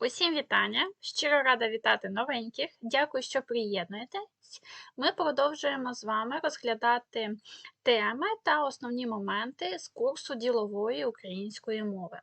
Усім вітання! Щиро рада вітати новеньких. Дякую, що приєднуєтесь. Ми продовжуємо з вами розглядати теми та основні моменти з курсу ділової української мови.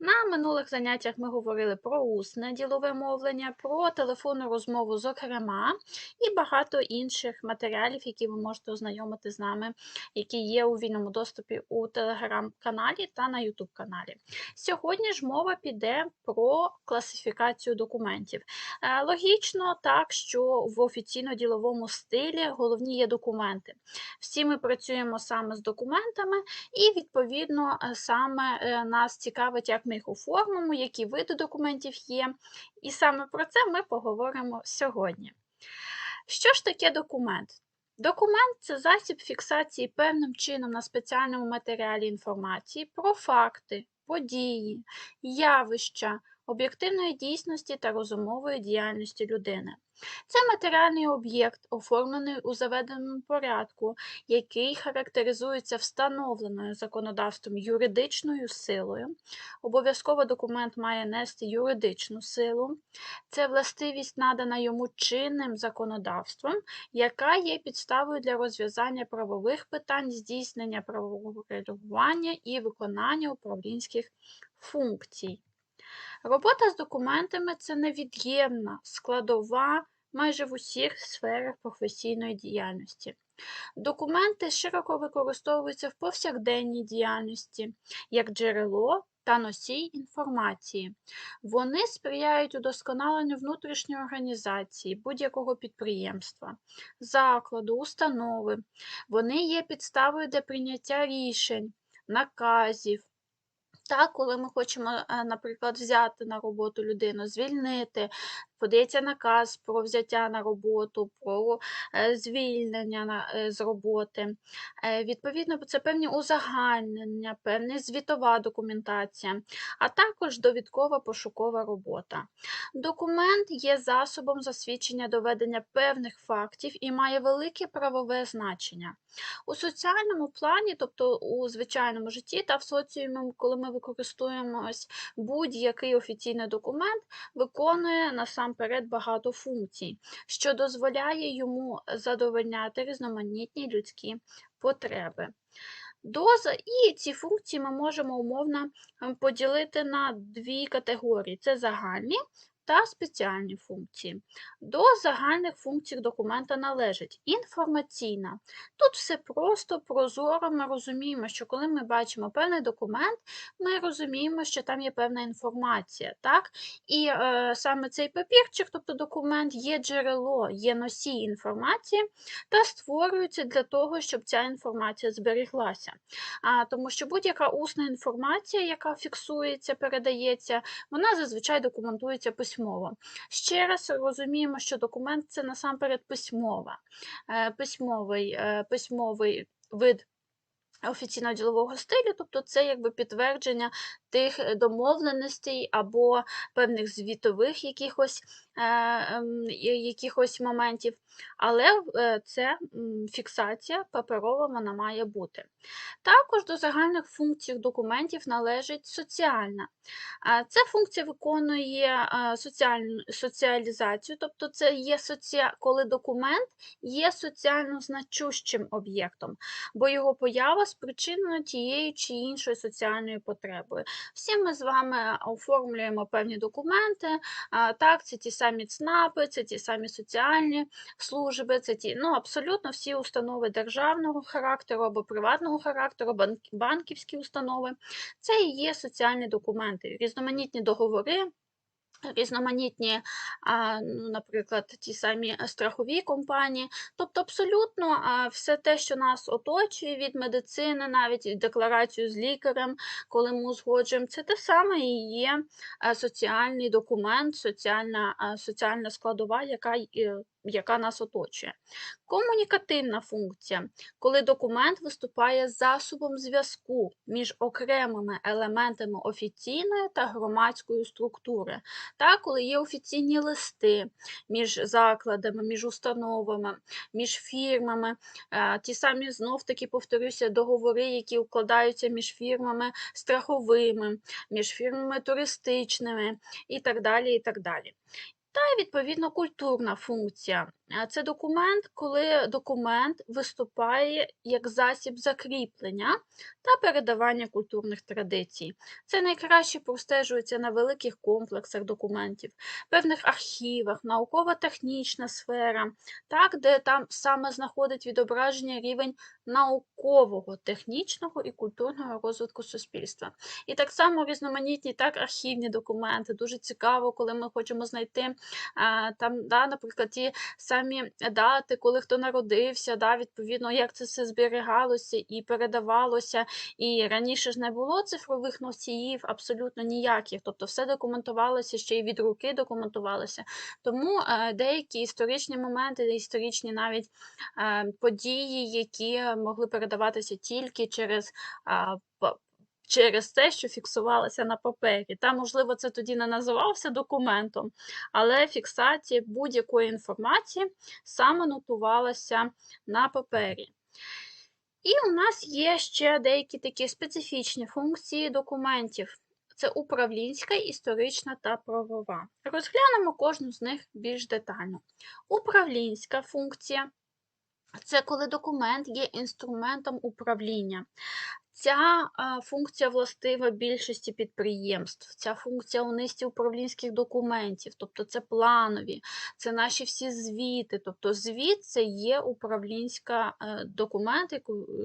На минулих заняттях ми говорили про усне ділове мовлення, про телефонну розмову, зокрема, і багато інших матеріалів, які ви можете ознайомити з нами, які є у вільному доступі у телеграм-каналі та на ютуб каналі. Сьогодні ж мова піде про класифікацію документів. Е, логічно, так, що в офіційно-діловому стилі головні є документи. Всі ми працюємо саме з документами, і, відповідно, е, саме е, нас цікавить, як ми їх оформимо, які види документів є. І саме про це ми поговоримо сьогодні. Що ж таке документ? Документ це засіб фіксації певним чином на спеціальному матеріалі інформації про факти, події, явища, об'єктивної дійсності та розумової діяльності людини. Це матеріальний об'єкт, оформлений у заведеному порядку, який характеризується встановленою законодавством юридичною силою. Обов'язково документ має нести юридичну силу. Це властивість надана йому чинним законодавством, яка є підставою для розв'язання правових питань, здійснення правового регулювання і виконання управлінських функцій. Робота з документами це невід'ємна складова майже в усіх сферах професійної діяльності. Документи широко використовуються в повсякденній діяльності як джерело та носій інформації. Вони сприяють удосконаленню внутрішньої організації будь-якого підприємства, закладу, установи. Вони є підставою для прийняття рішень, наказів, так, коли ми хочемо, е, наприклад, взяти на роботу людину, звільнити, подається наказ про взяття на роботу, про е, звільнення е, з роботи. Відповідно, це певні узагальнення, певна звітова документація, а також довідкова пошукова робота. Документ є засобом засвідчення доведення певних фактів і має велике правове значення. У соціальному плані, тобто у звичайному житті та в соціумі, коли ми використовуємось, будь-який офіційний документ виконує насамперед багато функцій, що дозволяє йому задовольняти різноманітні людські потреби. Доза і ці функції ми можемо умовно поділити на дві категорії: це загальні та спеціальні функції. До загальних функцій документа належить інформаційна. Тут все просто, прозоро, ми розуміємо, що коли ми бачимо певний документ, ми розуміємо, що там є певна інформація. так? І е, саме цей папірчик, тобто документ, є джерело, є носій інформації та створюється для того, щоб ця інформація зберіглася. А, Тому що будь-яка усна інформація, яка фіксується, передається, вона зазвичай документується письмово письмово. Ще раз розуміємо, що документ це насамперед письмова, е, письмовий, е, письмовий вид. Офіційно ділового стилю, тобто це якби підтвердження тих домовленостей або певних звітових якихось Е, ем, якихось моментів, але е, це фіксація паперова вона має бути. Також до загальних функцій документів належить соціальна. Ця функція виконує е, соціалізацію, тобто це є соці... коли документ є соціально значущим об'єктом, бо його поява спричинена тією чи іншою соціальною потребою. Всі ми з вами оформлюємо певні документи, так, це ті самі ЦНАПи, це ті самі соціальні служби, це ті ну, абсолютно всі установи державного характеру або приватного характеру, банківські установи. Це і є соціальні документи, різноманітні договори різноманітні, ну, наприклад, ті самі страхові компанії. Тобто, абсолютно все те, що нас оточує від медицини, навіть декларацію з лікарем, коли ми узгоджуємо, це те саме і є соціальний документ, соціальна, соціальна складова, яка яка нас оточує. Комунікативна функція, коли документ виступає засобом зв'язку між окремими елементами офіційної та громадської структури, та коли є офіційні листи між закладами, між установами, між фірмами, е, ті самі знов таки повторюся, договори, які укладаються між фірмами страховими, між фірмами туристичними і так далі. і так далі. Та відповідно культурна функція. Е, Це документ, коли документ виступає як засіб закріплення та передавання культурних традицій. Це найкраще простежується на великих комплексах документів, певних архівах, науково-технічна сфера, так, де там саме знаходить відображення рівень наукового, технічного і культурного розвитку суспільства. І так само різноманітні так, архівні документи. Дуже цікаво, коли ми хочемо знайти там, да, наприклад, ті самі дати, коли хто народився, да, відповідно, як це все зберігалося і передавалося. І раніше ж не було цифрових носіїв абсолютно ніяких, тобто все документувалося ще й від руки документувалося. Тому е, деякі історичні моменти, історичні навіть е, події, які могли передаватися тільки через. Через те, що фіксувалося на папері. Та, можливо, це тоді не називався документом, але фіксація будь-якої інформації саме нотувалася на папері. І у нас є ще деякі такі специфічні функції документів. Це управлінська, історична та правова. Розглянемо кожну з них більш детально. Управлінська функція це коли документ є інструментом управління. Ця функція властива більшості підприємств. Ця функція у низці управлінських документів, тобто це планові, це наші всі звіти. Тобто звіт це є управлінська е, документ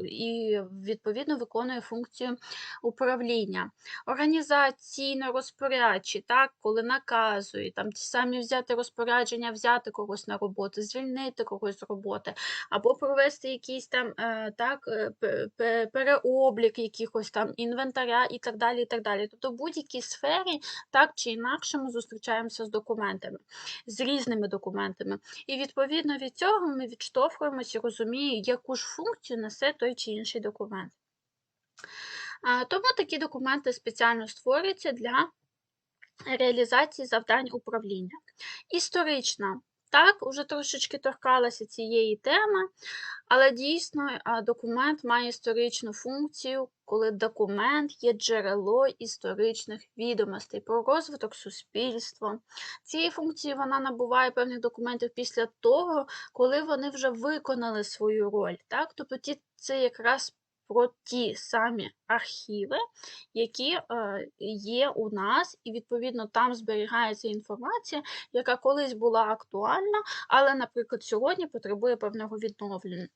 і відповідно виконує функцію управління. Організаційно-розпорядчі, так, коли наказує, там ті самі взяти розпорядження, взяти когось на роботу, звільнити когось з роботи, або провести якийсь там е, так, е, пе- якихось там інвентаря і так далі. і так далі. Тобто в будь-якій сфері так чи інакше ми зустрічаємося з документами, з різними документами. І відповідно від цього ми відштовхуємося і розуміємо, яку ж функцію несе той чи інший документ. Тому такі документи спеціально створюються для реалізації завдань управління. Історична. Так, уже трошечки торкалася цієї теми, але дійсно документ має історичну функцію, коли документ є джерело історичних відомостей про розвиток суспільства. Цієї функції вона набуває певних документів після того, коли вони вже виконали свою роль. Так? Тобто це якраз про ті самі архіви, які е, є у нас, і відповідно там зберігається інформація, яка колись була актуальна, але, наприклад, сьогодні потребує певного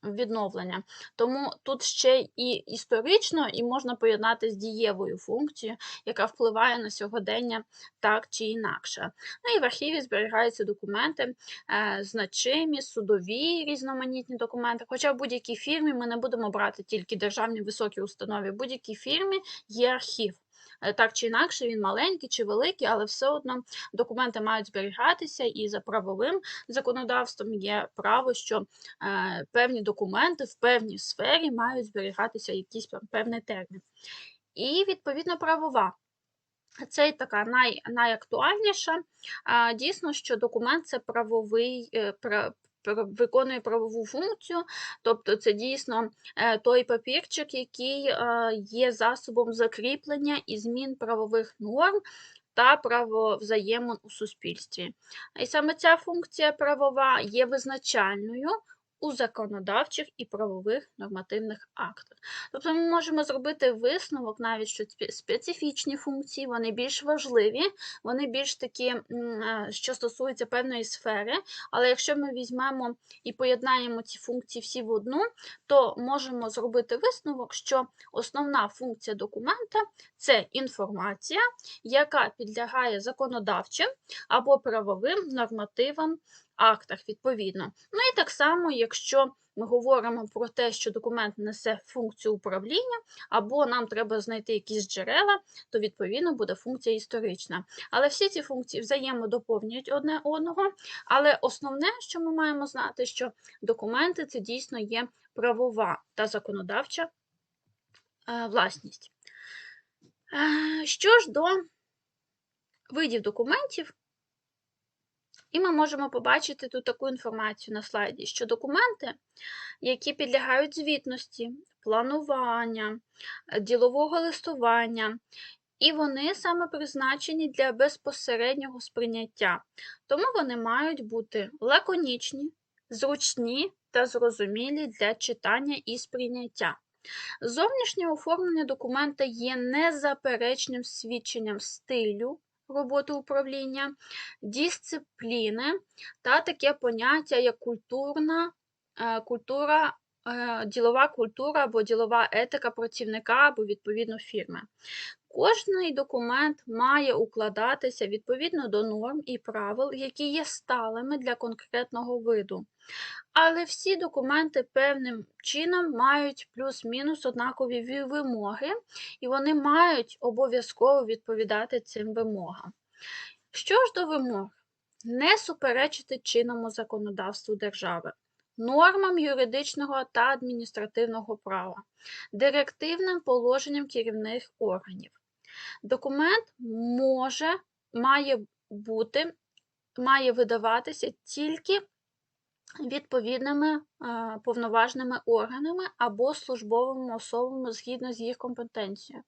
відновлення. Тому тут ще і історично, і можна поєднати з дієвою функцією, яка впливає на сьогодення так чи інакше. Ну і в архіві зберігаються документи, е, значимі, судові різноманітні документи. Хоча в будь-якій фірмі ми не будемо брати тільки державні високі установи, в будь-якій фірмі є архів. Е, Так чи інакше, він маленький чи великий, але все одно документи мають зберігатися, і за правовим законодавством є право, що е, певні документи в певній сфері мають зберігатися якийсь певний термін. І відповідно правова. Це така най, найактуальніша. Дійсно, що документ це правовий, е, виконує правову функцію, тобто це дійсно е, той папірчик, який е, є засобом закріплення і змін правових норм та право взаємин у суспільстві. І саме ця функція правова є визначальною у законодавчих і правових нормативних актах. Тобто ми можемо зробити висновок навіть, що спе- специфічні функції, вони більш важливі, вони більш такі, е, що стосуються певної сфери, але якщо ми візьмемо і поєднаємо ці функції всі в одну, то можемо зробити висновок, що основна функція документа це інформація, яка підлягає законодавчим або правовим нормативам актах відповідно. Ну і так само, якщо ми говоримо про те, що документ несе функцію управління, або нам треба знайти якісь джерела, то відповідно буде функція історична. Але всі ці функції взаємодоповнюють одне одного. Але основне, що ми маємо знати, що документи це дійсно є правова та законодавча е, власність. Е, Що ж до видів документів, і ми можемо побачити тут таку інформацію на слайді, що документи, які підлягають звітності, планування, е, ділового листування, і вони саме призначені для безпосереднього сприйняття. Тому вони мають бути лаконічні, зручні та зрозумілі для читання і сприйняття. Зовнішнє оформлення документа є незаперечним свідченням стилю роботи управління, дисципліни та таке поняття як культурна е, культура, е, ділова культура або ділова етика працівника або відповідно фірми. Кожний документ має укладатися відповідно до норм і правил, які є сталими для конкретного виду. Але всі документи певним чином мають плюс-мінус однакові вимоги, і вони мають обов'язково відповідати цим вимогам. Що ж до вимог? Не суперечити чинному законодавству держави, нормам юридичного та адміністративного права, директивним положенням керівних органів. Документ може, має бути, має видаватися тільки відповідними повноважними органами або службовими особами згідно з їх компетенцією.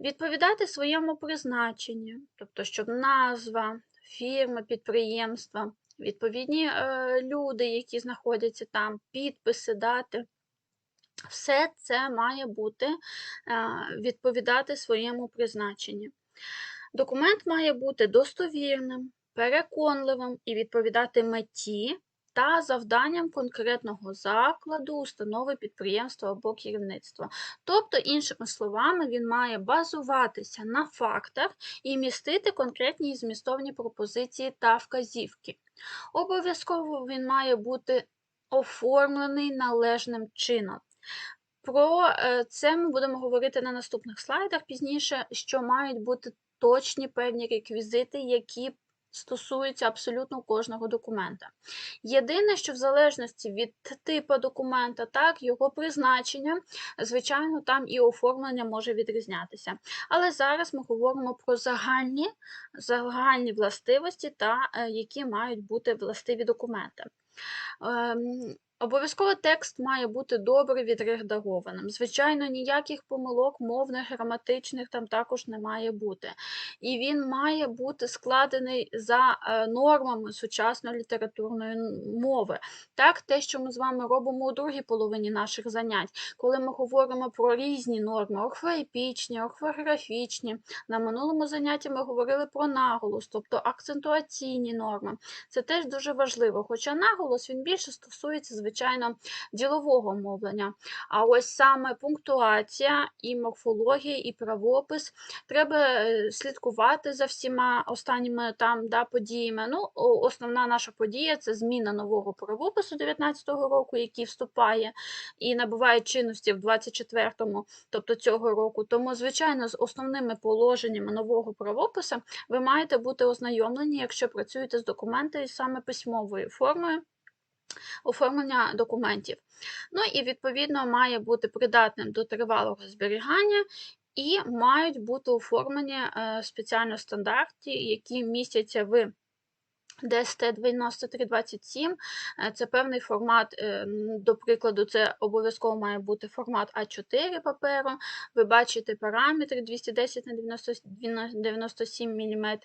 Відповідати своєму призначенню, тобто, щоб назва, фірма, підприємства, відповідні е, люди, які знаходяться там, підписи, дати. Все це має бути е, відповідати своєму призначенню. Документ має бути достовірним, переконливим і відповідати меті та завданням конкретного закладу, установи, підприємства або керівництва. Тобто, іншими словами, він має базуватися на фактах і містити конкретні і змістовні пропозиції та вказівки. Обов'язково він має бути оформлений належним чином. Про е, це ми будемо говорити на наступних слайдах пізніше, що мають бути точні певні реквізити, які стосуються абсолютно кожного документа. Єдине, що в залежності від типу документа, так, його призначення, звичайно, там і оформлення може відрізнятися. Але зараз ми говоримо про загальні, загальні властивості та е, які мають бути властиві документи. Обов'язково текст має бути добре відредагованим. Звичайно, ніяких помилок мовних, граматичних там також не має бути. І він має бути складений за е, нормами сучасної літературної мови. Так, те, що ми з вами робимо у другій половині наших занять, коли ми говоримо про різні норми, орфоепічні, орфографічні. На минулому занятті ми говорили про наголос, тобто акцентуаційні норми. Це теж дуже важливо. Хоча наголос він більше стосується, звичайно, ділового мовлення. А ось саме пунктуація і морфологія, і правопис треба е, слідкувати за всіма останніми там да, подіями. Ну, основна наша подія це зміна нового правопису 19-го року, який вступає і набуває чинності в 24-му, тобто цього року. Тому, звичайно, з основними положеннями нового правопису ви маєте бути ознайомлені, якщо працюєте з документами саме письмовою формою оформлення документів. Ну і відповідно має бути придатним до тривалого зберігання. І мають бути оформлені е, спеціально стандарти, які містяться в DST 9327 е, це певний формат, е, до прикладу, це обов'язково має бути формат А4 паперу. Ви бачите параметри 210 на 97 мм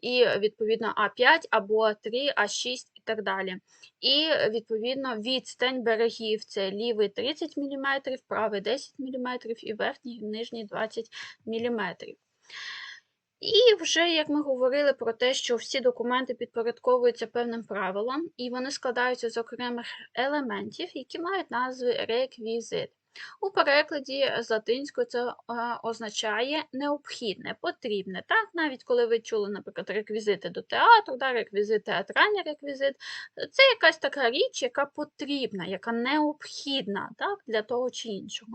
і відповідно А5 або А3, А6 і так далі. І відповідно відстань берегів це лівий 30 мм, правий 10 мм і верхній і нижній 20 мм. І вже як ми говорили про те, що всі документи підпорядковуються певним правилам, і вони складаються з окремих елементів, які мають назви реквізит. У перекладі з латинської це означає необхідне, потрібне. Так? Навіть коли ви чули, наприклад, реквізити до театру, да, реквізит, театральний реквізит, це якась така річ, яка потрібна, яка необхідна так, для того чи іншого.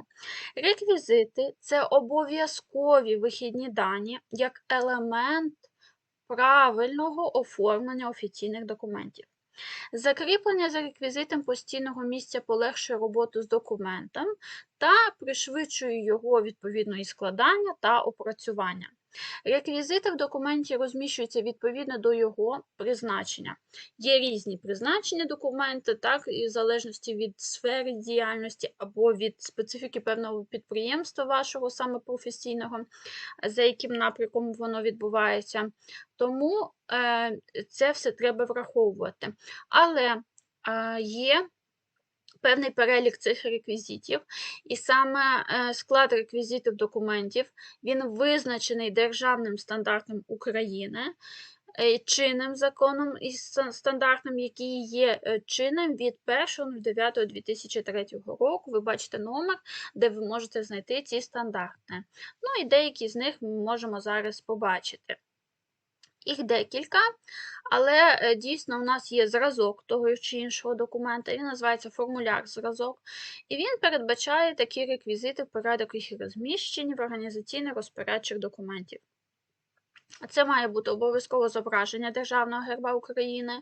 Реквізити це обов'язкові вихідні дані як елемент правильного оформлення офіційних документів. Закріплення за реквізитом постійного місця полегшує роботу з документом та пришвидшує його відповідно і складання та опрацювання. Реквізити в документі розміщуються відповідно до його призначення. Є різні призначення документу, так, і в залежності від сфери діяльності або від специфіки певного підприємства вашого саме професійного, за яким напрямком воно відбувається. Тому е, це все треба враховувати. Але е, є певний перелік цих реквізитів, і саме е, склад реквізитів документів він визначений державним стандартом України. Е, чинним законом і стандартним, який є е, чинним від 1.09.2003 року. Ви бачите номер, де ви можете знайти ці стандарти. Ну і деякі з них ми можемо зараз побачити. Їх декілька, але е, дійсно у нас є зразок того чи іншого документа, він називається формуляр-зразок, і він передбачає такі реквізити в порядок їх розміщень в організаційно розпорядчих документів. Це має бути обов'язково зображення Державного герба України,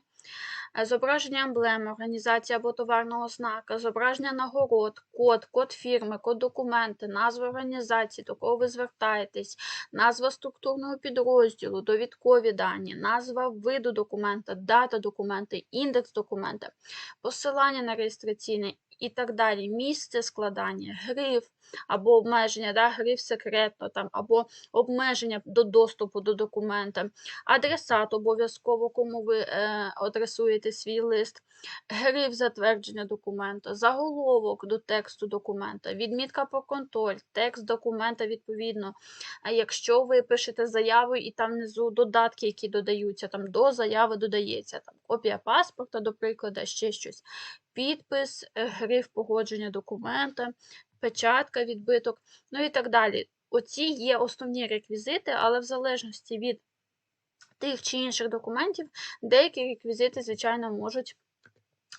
Е, зображення емблеми, організації або товарного знака, зображення нагород, код, код фірми, код документи, назва організації, до кого ви звертаєтесь, назва структурного підрозділу, довідкові дані, назва виду документа, дата документа, індекс документа, посилання на реєстраційний і так далі. Місце складання, гриф або обмеження, да, гриф секретно, там, або обмеження до доступу до документа, адресат обов'язково, кому ви е, адресуєте свій лист, гриф затвердження документа, заголовок до тексту документа, відмітка про контроль, текст документа відповідно. А якщо ви пишете заяву і там внизу додатки, які додаються, там до заяви додається там копія паспорта, до прикладу, ще щось. Підпис, е, гриф погодження документа, печатка, відбиток, ну і так далі. Оці є основні реквізити, але в залежності від тих чи інших документів, деякі реквізити, звичайно, можуть.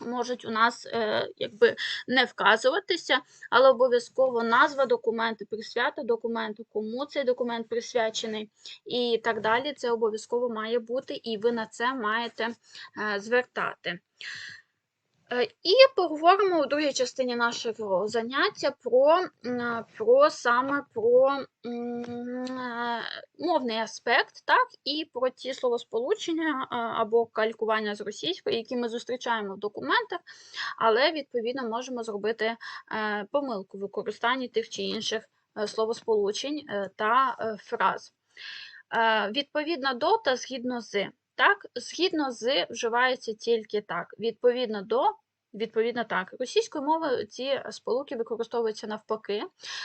Можуть у нас е, якби не вказуватися, але обов'язково назва документу, присвята документу, кому цей документ присвячений, і так далі. Це обов'язково має бути, і ви на це маєте е, звертати. Е, і поговоримо у другій частині нашого заняття про про саме про е, мовний аспект, так, і про ті словосполучення або калькування з російської, які ми зустрічаємо в документах, але, відповідно, можемо зробити е, помилку в використанні тих чи інших словосполучень та фраз. Відповідно до та згідно з. Так, згідно з вживається тільки так. Відповідно до Відповідно, так. Російською мовою ці сполуки використовуються навпаки,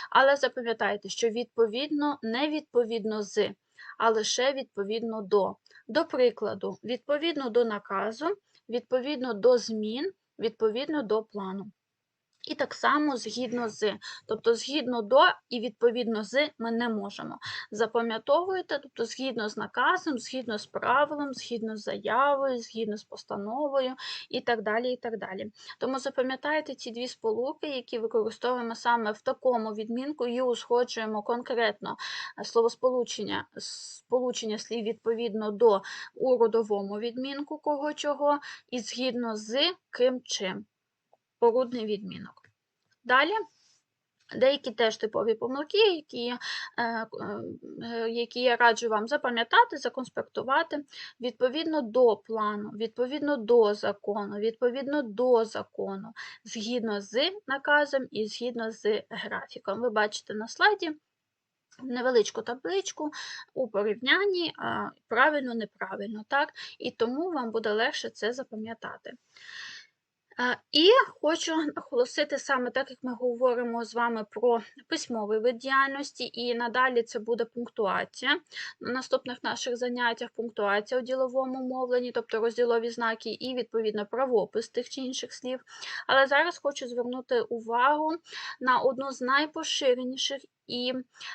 але запам'ятайте, що відповідно не відповідно з, а лише відповідно до. До прикладу, відповідно до наказу, відповідно до змін, відповідно до плану. І так само згідно з. Тобто, згідно до і відповідно з ми не можемо. Запам'ятовуєте, тобто, згідно з наказом, згідно з правилом, згідно з заявою, згідно з постановою і так далі. і так далі. Тому запам'ятайте ці дві сполуки, які використовуємо саме в такому відмінку, і узгоджуємо конкретно словосполучення сполучення слів відповідно до у родовому відмінку кого чого, і згідно з ким чим порудний відмінок. Далі. Деякі теж типові помилки, які е, е, які я раджу вам запам'ятати, законспектувати відповідно до плану, відповідно до закону, відповідно до закону, згідно з наказом і згідно з графіком. Ви бачите на слайді невеличку табличку у порівнянні правильно-неправильно, так? і тому вам буде легше це запам'ятати. І хочу наголосити саме так, як ми говоримо з вами про письмовий вид діяльності, і надалі це буде пунктуація. На наступних наших заняттях пунктуація у діловому мовленні, тобто розділові знаки, і відповідно правопис тих чи інших слів. Але зараз хочу звернути увагу на одну з найпоширеніших і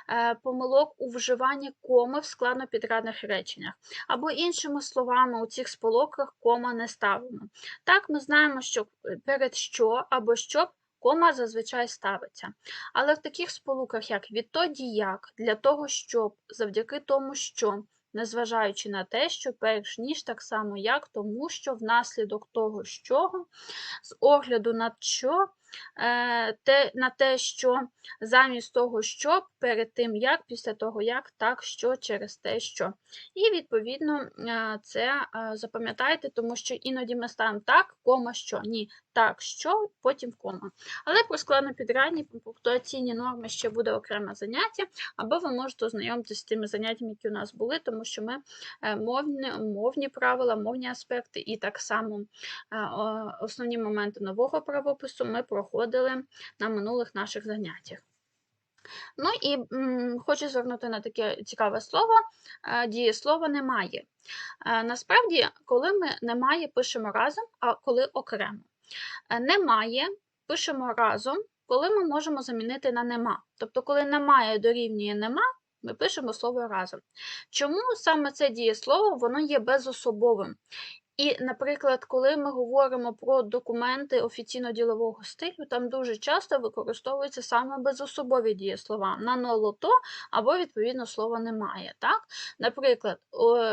е, помилок у вживанні коми в складнопідрядних реченнях. Або іншими словами, у цих сполуках кома не ставимо. Так, ми знаємо, що перед що або щоб кома зазвичай ставиться. Але в таких сполуках, як відтоді як, для того, щоб, завдяки тому, що, незважаючи на те, що перш ніж так само як, тому що внаслідок того, що, з огляду на що, е, те, на те, що замість того, що, перед тим як, після того як, так, що, через те, що. І, відповідно, е, це е, запам'ятайте, тому що іноді ми ставимо так, кома, що, ні, так, що, потім кома. Але про складнопідрядні пунктуаційні норми ще буде окреме заняття, або ви можете ознайомитися з тими заняттями, які у нас були, тому що ми е, мовні, мовні правила, мовні аспекти і так само е, основні моменти нового правопису ми проходили на минулих наших заняттях. Ну і м, хочу звернути на таке цікаве слово. е, Дієслова немає. Насправді, коли ми немає, пишемо разом, а коли окремо. Е, Немає, пишемо разом, коли ми можемо замінити на нема. Тобто, коли немає дорівнює нема, ми пишемо слово разом. Чому саме це дієслово воно є безособовим? І, наприклад, коли ми говоримо про документи офіційно-ділового стилю, там дуже часто використовуються саме безособові дієслова на нолото або відповідно слова немає. Так? Наприклад,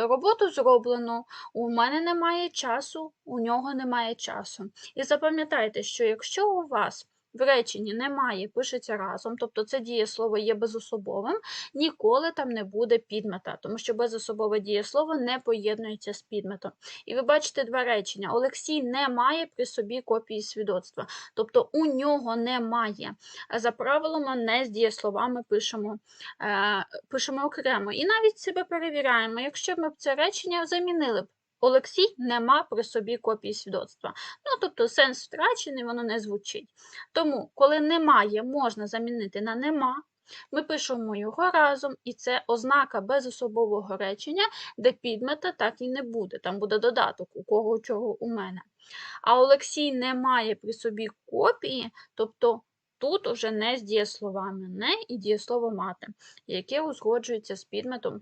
роботу зроблено, у мене немає часу, у нього немає часу. І запам'ятайте, що якщо у вас в реченні немає, пишеться разом, тобто це дієслово є безособовим, ніколи там не буде підмета, тому що безособове дієслово не поєднується з підметом. І ви бачите два речення. Олексій не має при собі копії свідоцтва, тобто у нього немає. За правилами не з дієсловами пишемо, е, пишемо окремо. І навіть себе перевіряємо, якщо ми б це речення замінили б. Олексій нема при собі копії свідоцтва. Ну, тобто сенс втрачений, воно не звучить. Тому, коли немає, можна замінити на нема. Ми пишемо його разом, і це ознака безособового речення, де підмета так і не буде. Там буде додаток, у кого чого у мене. А Олексій не має при собі копії, тобто тут уже не з дієсловами не і дієслово мати, яке узгоджується з підметом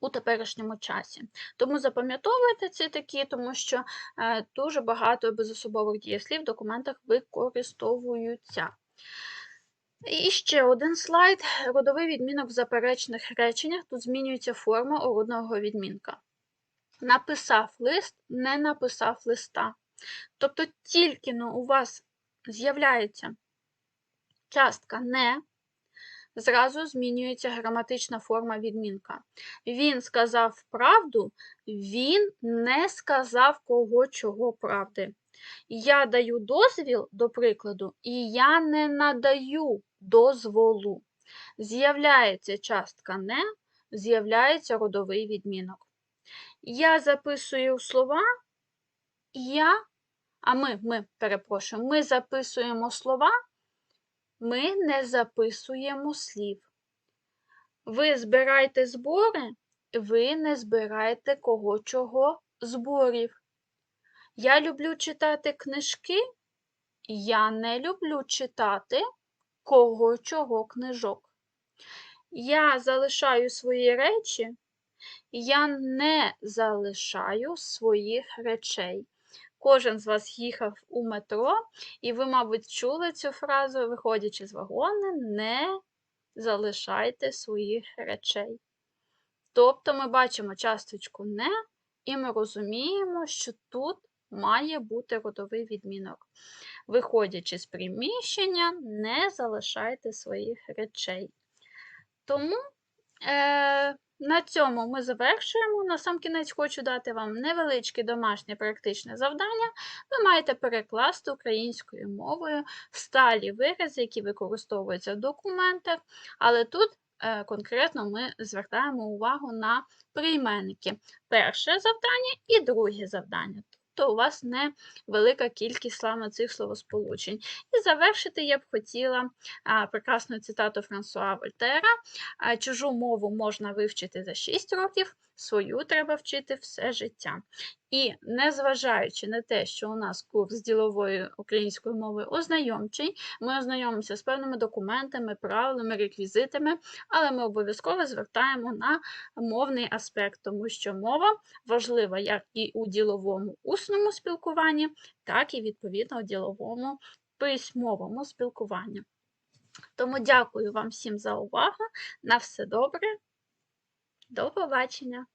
у теперішньому часі. Тому запам'ятовуйте ці такі, тому що е, дуже багато безособових дієслів в документах використовуються. І ще один слайд. Родовий відмінок в заперечних реченнях. Тут змінюється форма орудного відмінка. Написав лист, не написав листа. Тобто тільки ну, у вас з'являється частка не, зразу змінюється граматична форма відмінка. Він сказав правду, він не сказав кого чого правди. Я даю дозвіл, до прикладу, і я не надаю дозволу. З'являється частка не, з'являється родовий відмінок. Я записую слова, я, а ми, ми, перепрошую, ми записуємо слова, ми не записуємо слів. Ви збираєте збори, ви не збираєте кого чого зборів. Я люблю читати книжки, я не люблю читати кого чого книжок. Я залишаю свої речі, я не залишаю своїх речей. Кожен з вас їхав у метро, і ви, мабуть, чули цю фразу, виходячи з вагона, не залишайте своїх речей. Тобто ми бачимо часточку не, і ми розуміємо, що тут має бути родовий відмінок. Виходячи з приміщення, не залишайте своїх речей. Тому е, на цьому ми завершуємо. На сам кінець хочу дати вам невеличке домашнє практичне завдання. Ви маєте перекласти українською мовою сталі вирази, які використовуються в документах, але тут е, конкретно ми звертаємо увагу на прийменники. Перше завдання і друге завдання. Тобто у вас невелика кількість саме цих словосполучень. І завершити я б хотіла а, цитату Франсуа Вольтера: чужу мову можна вивчити за 6 років, свою треба вчити все життя. І незважаючи на те, що у нас курс ділової української мови ознайомчий, ми ознайомимося з певними документами, правилами, реквізитами, але ми обов'язково звертаємо на мовний аспект, тому що мова важлива як і у діловому усному спілкуванні, так і відповідно у діловому письмовому спілкуванні. Тому дякую вам всім за увагу. На все добре. До побачення!